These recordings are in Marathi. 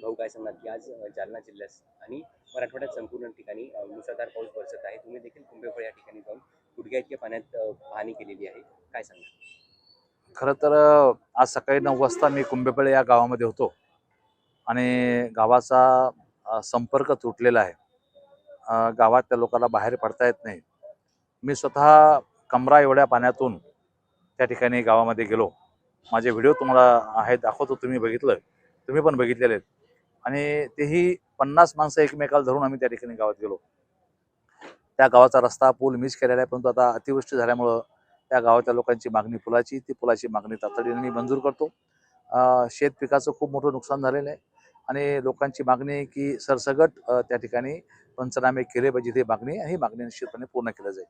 भाऊ काय सांगणार? की आज जालना जिल्ह्यात आणि मराठवाड्यात संपूर्ण ठिकाणी मुसळधार पाऊस बरसत आहे. तुम्ही देखील कुंभेफळ या ठिकाणी जाऊन गुडघ्या इतक्या पाण्यात पाहणी केलेली आहे. काय सांगणार? खरं तर आज सकाळी नऊ वाजता मी कुंभेफळ या गावामध्ये होतो. आणि गावाचा संपर्क तुटलेला आहे. गावात त्या लोकांना बाहेर पडता येत नाही. मी स्वतः कमरा एवढ्या पाण्यातून त्या ठिकाणी गावामध्ये गेलो. माझे व्हिडिओ तुम्हाला आहेत दाखवतो तुम्ही बघितलं. तुम्ही पण बघितलेले आहेत. आणि तेही पन्नास माणसं एकमेकाला धरून आम्ही त्या ठिकाणी गावात गेलो. त्या गावाचा रस्ता पूल मिस केलेला आहे परंतु आता अतिवृष्टी झाल्यामुळं त्या गावातल्या लोकांची मागणी पुलाची ती पुलाची मागणी तातडीने मी मंजूर करतो. शेत पिकाचं खूप मोठं नुकसान झालेलं आहे. आणि लोकांची मागणी आहे की सरसगट त्या ठिकाणी पंचनामे केले पाहिजे ही मागणी. ही मागणी निश्चितपणे पूर्ण केली जाईल.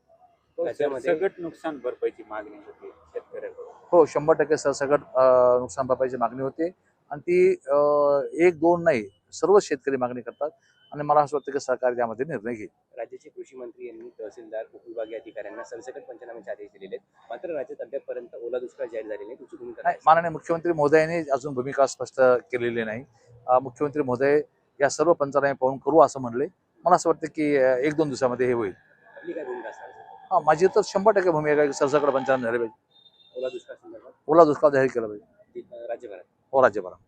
त्याच्यामध्ये नुकसान भरपाईची मागणी होती शेतकऱ्याकडून. हो शंभर टक्के सरसगट अं, नुकसान भरपाईची मागणी होते. आणि ती एक दोन नाही सर्व शेतकरी मागणी करतात. आणि मला असं वाटतं की सरकार त्यामध्ये निर्णय घेईल. राज्याचे कृषी मंत्री यांनी तहसीलदार उपविभागीय अधिकाऱ्यांना सरसकट पंचनाम्याचे आदेश दिलेले आहेत. मात्र राज्यात अद्यापपर्यंत ओला दुष्काळ जाहीर झालेला नाही. माननीय मुख्यमंत्री महोदयांनी अजून भूमिका स्पष्ट केलेली नाही. मुख्यमंत्री महोदय या सर्व पंचनामे पाहून करू असं म्हणले. मला असं वाटतं की एक दोन दिवसामध्ये हे होईल. हा माझी तर शंभर टक्के भूमिका आहे की सरसकट पंचनामे झाले पाहिजे. ओला दुष्काळ संदर्भात? ओला दुष्काळ जाहीर केला पाहिजे. हो राज्यभरात.